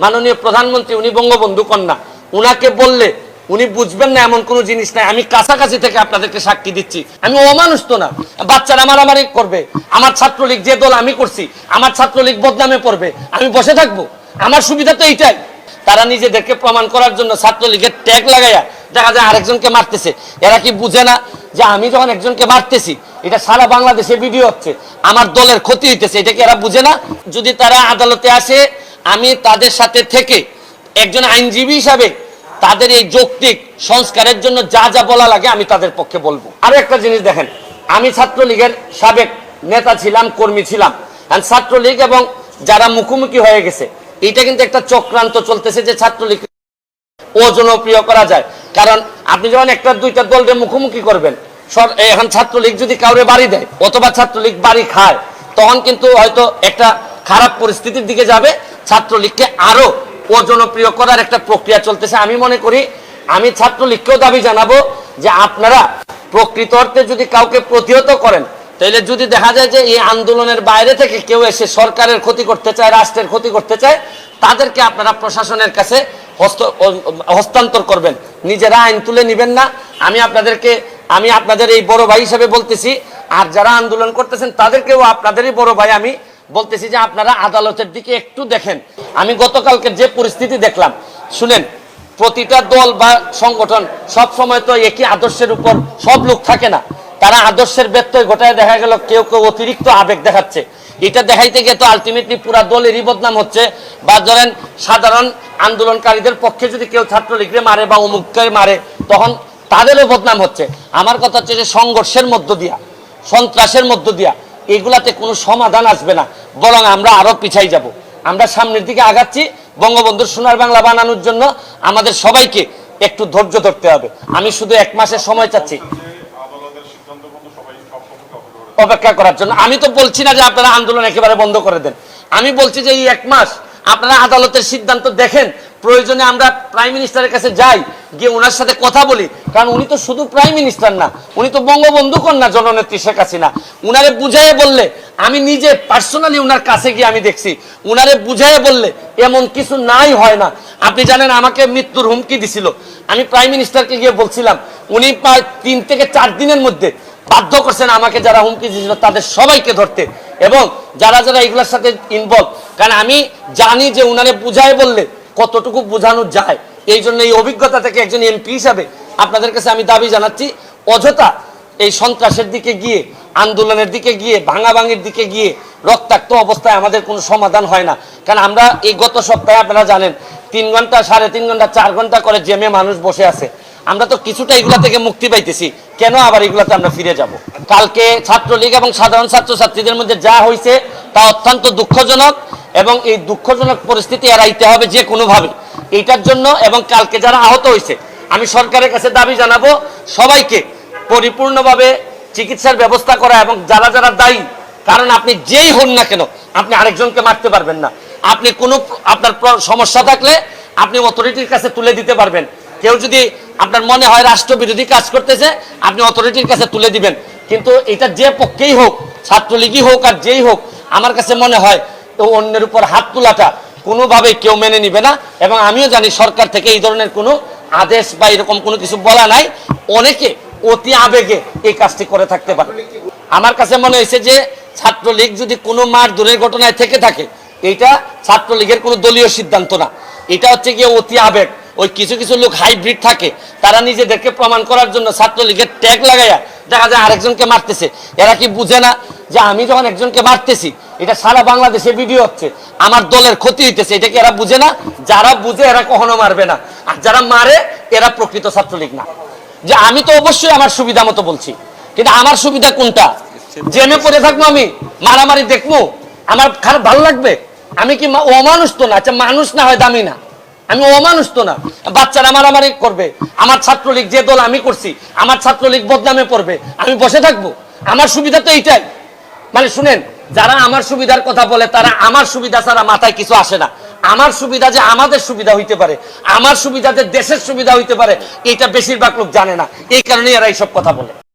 মাননীয় প্রধানমন্ত্রী, উনি বঙ্গবন্ধু কন্যা। উনাকে বললে, উনি বুঝবেন না এমন কোনো জিনিস নাই। আমি কাছাকাছি থেকে আপনাদেরকে সাক্ষী দিচ্ছি। আমি অমানুষ তো না। বাচ্চারা মারামারি করবে। আমার ছাত্রলীগ যে দল আমি করছি, আমার ছাত্রলীগ বদনামে পড়বে। আমি বসে থাকব। আমার সুবিধা তো এইটাই। তারা নিজেদেরকে প্রমাণ করার জন্য ছাত্রলীগের ট্যাগ লাগাইয়া দেখা যায় আরেকজনকে মারতেছে। এরা কি বুঝে না যে আমি যখন একজনকে মারতেছি, এটা সারা বাংলাদেশে ভিডিও হচ্ছে। আমার দলের ক্ষতি হইতেছে। এটা কি এরা বুঝে না? যদি তারা আদালতে আসে আমি তাদের সাথে থেকে একজন আইনজীবী হিসাবে তাদের এই যৌক্তিক সংস্কারের জন্য যা যা বলা লাগে আমি তাদের পক্ষে বলব। আরও একটা জিনিস দেখেন, আমি ছাত্রলীগের সাবেক নেতা ছিলাম, কর্মী ছিলাম। ছাত্রলীগ এবং যারা মুখোমুখি হয়ে গেছে এটা কিন্তু একটা চক্রান্ত চলতেছে যে ছাত্রলীগ ও জনপ্রিয় করা যায়। কারণ আপনি যখন একটা দুইটা দলকে মুখোমুখি করবেন এখন ছাত্রলীগ যদি কাউরে বাড়ি দেয়, অথবা ছাত্রলীগ বাড়ি খায়, তখন কিন্তু হয়তো একটা খারাপ পরিস্থিতির দিকে যাবে ছাত্রলীগকে আরও অজনপ্রিয় করার একটা প্রক্রিয়া চলতেছে। আমি মনে করি, আমি ছাত্রলীগকেও দাবি জানাব যে আপনারা প্রকৃত অর্থে যদি কাউকে প্রতিহত করেন তাহলে যদি দেখা যায় যে এই আন্দোলনের বাইরে থেকে কেউ এসে সরকারের ক্ষতি করতে চায়, রাষ্ট্রের ক্ষতি করতে চায়, তাদেরকে আপনারা প্রশাসনের কাছে হস্তান্তর করবেন। নিজেরা আইন তুলে নেবেন না। আমি আপনাদেরকে, আমি আপনাদের এই বড় ভাই হিসেবে বলতেছি, আর যারা আন্দোলন করতেছেন, তাদেরকেও আপনাদেরই বড় ভাই আমি বলতেছি যে আপনারা আদালতের দিকে একটু দেখেন। আমি গতকালকে যে পরিস্থিতি দেখলাম, শুনেন, প্রতিটা দল বা সংগঠন সব সময় তো একই আদর্শের উপর সব লোক থাকে না। তারা আদর্শের ব্যত্যয় ঘটায় দেখা গেল কেউ কেউ অতিরিক্ত আবেগ দেখাচ্ছে। এটা দেখাইতে গিয়ে তো আলটিমেটলি পুরা দলেরই বদনাম হচ্ছে। বা ধরেন, সাধারণ আন্দোলনকারীদের পক্ষে যদি কেউ ছাত্রলীগরে মারে বা অমুককে মারে, তখন তাদেরও বদনাম হচ্ছে। আমার কথা হচ্ছে যে সংঘর্ষের মধ্য দিয়া, সন্ত্রাসের মধ্য দিয়া, এগুলাতে কোনো সমাধান আসবে না। বরং আমরা আরও পিছাই যাব। আমরা সামনের দিকে আগাচ্ছি, বঙ্গবন্ধুর সোনার বাংলা বানানোর জন্য আমাদের সবাইকে একটু ধৈর্য ধরতে হবে। আমি শুধু এক মাসের সময় চাচ্ছি। অপেক্ষা করার জন্য। আমি তো বলছি না যে আপনারা আন্দোলন একেবারে বন্ধ করে দেন। আমি বলছি যে এই এক মাস আপনারা আদালতের সিদ্ধান্ত দেখেন প্রয়োজনে আমরা প্রাইম মিনিস্টারের কাছে যাই, গিয়ে ওনার সাথে কথা বলি। কারণ উনি তো শুধু প্রাইম মিনিস্টার না, উনি তো বঙ্গবন্ধু কন্যা জননেত্রী শেখ হাসিনা। উনারে বুঝাইয়ে বললে, আমি নিজে পার্সোনালি উনার কাছে গিয়ে আমি দেখছি। উনারে বুঝাইয়ে বললে, এমন কিছু নাই হয় না। আপনি জানেন আমাকে মৃত্যুর হুমকি দিছিল। আমি প্রাইম মিনিস্টারকে গিয়ে বলছিলাম, উনি প্রায় তিন থেকে চার দিনের মধ্যে বাধ্য করছেন আমাকে যারা হুমকি দিয়েছিল তাদের সবাইকে ধরতে। এবং যারা যারা এগুলোর সাথে ইনভলভ কারণ আমি জানি যে উনারে বুঝায় বললে কতটুকু বোঝানো যায়? এই জন্য এই অভিজ্ঞতা থেকে একজন এমপি হিসাবে আপনাদের কাছে আমি দাবি জানাচ্ছি, অযথা এই সন্ত্রাসের দিকে গিয়ে, আন্দোলনের দিকে গিয়ে, ভাঙাভাঙির দিকে গিয়ে রক্তাক্ত অবস্থায় আমাদের কোনো সমাধান হয় না। কারণ আমরা এই গত সপ্তাহে আপনারা জানেন, তিন ঘণ্টা, সাড়ে তিন ঘণ্টা, চার ঘণ্টা করে জেমে মানুষ বসে আছে। আমরা তো কিছুটা এগুলা থেকে মুক্তি পাইতেছি, কেন আবার এগুলাতে আমরা ফিরে যাব? কালকে ছাত্রলীগ এবং সাধারণ ছাত্রছাত্রীদের মধ্যে যা হয়েছে তা অত্যন্ত দুঃখজনক। এবং এই দুঃখজনক পরিস্থিতি এড়াইতে হবে যে কোনোভাবে এইটার জন্য এবং কালকে যারা আহত হয়েছে, আমি সরকারের কাছে দাবি জানাব, সবাইকে পরিপূর্ণভাবে চিকিৎসার ব্যবস্থা করা এবং যারা যারা দায়ী, কারণ আপনি যেই হন না কেন, আপনি আরেকজনকে মারতে পারবেন না। আপনি কোনো আপনার সমস্যা থাকলে আপনি অথরিটির কাছে তুলে দিতে পারবেন। কেউ যদি আপনার মনে হয় রাষ্ট্রবিরোধী কাজ করতেছে, আপনি অথরিটির কাছে তুলে দিবেন। কিন্তু এটা যে পক্ষেই হোক, ছাত্রলীগই হোক আর যেই হোক, আমার কাছে মনে হয় অন্যের উপর হাত তোলাটা কোনোভাবে কেউ মেনে নিবে না। এবং আমিও জানি সরকার থেকে এই ধরনের কোনো আদেশ বা এরকম কোনো কিছু বলা নাই। অনেকে অতি আবেগে এই কাজটি করে থাকতে পারে। আমার কাছে মনে হয়েছে যে ছাত্রলীগ যদি কোনো মার দূরের ঘটনায় থেকে থাকে, এইটা ছাত্রলীগের কোনো দলীয় সিদ্ধান্ত না। এটা হচ্ছে গিয়ে অতি আবেগ। ওই কিছু কিছু লোক হাইব্রিড থাকে। তারা নিজেদেরকে প্রমাণ করার জন্য ছাত্রলীগের ট্যাগ লাগাইয়া দেখা যায় আরেকজনকে মারতেছে। এরা কি বুঝে না যে আমি যখন একজনকে মারতেছি এটা সারা বাংলাদেশে ভিডিও হচ্ছে। আমার দলের ক্ষতি হইতেছে, এটা কি এরা বুঝে না? যারা বুঝে এরা কখনো মারবে না। আর যারা মারে, এরা প্রকৃত ছাত্রলীগ না। যে আমি তো অবশ্যই আমার সুবিধা মতো বলছি। কিন্তু আমার সুবিধা কোনটা? জেমে পড়ে থাকব আমি, মারামারি দেখব। আমার খারাপ ভালো লাগবে? আমি কি অমানুষ তো না? আচ্ছা মানুষ না হয় দামি না। আমি অমানুষ তো না। বাচ্চারা মারামারি করবে। আমার ছাত্রলীগ যে দল আমি করছি, আমার ছাত্রলীগ বদনামে পড়বে। আমি বসে থাকব। আমার সুবিধা তো এইটাই। মানে শুনেন যারা আমার সুবিধার কথা বলে, তারা আমার সুবিধা ছাড়া মাথায় কিছু আসে না। আমার সুবিধা যে আমাদের সুবিধা হইতে পারে, আমার সুবিধা যে দেশের সুবিধা হইতে পারে, এটা বেশিরভাগ লোক জানে না। এই কারণে এরা এইসব কথা বলে।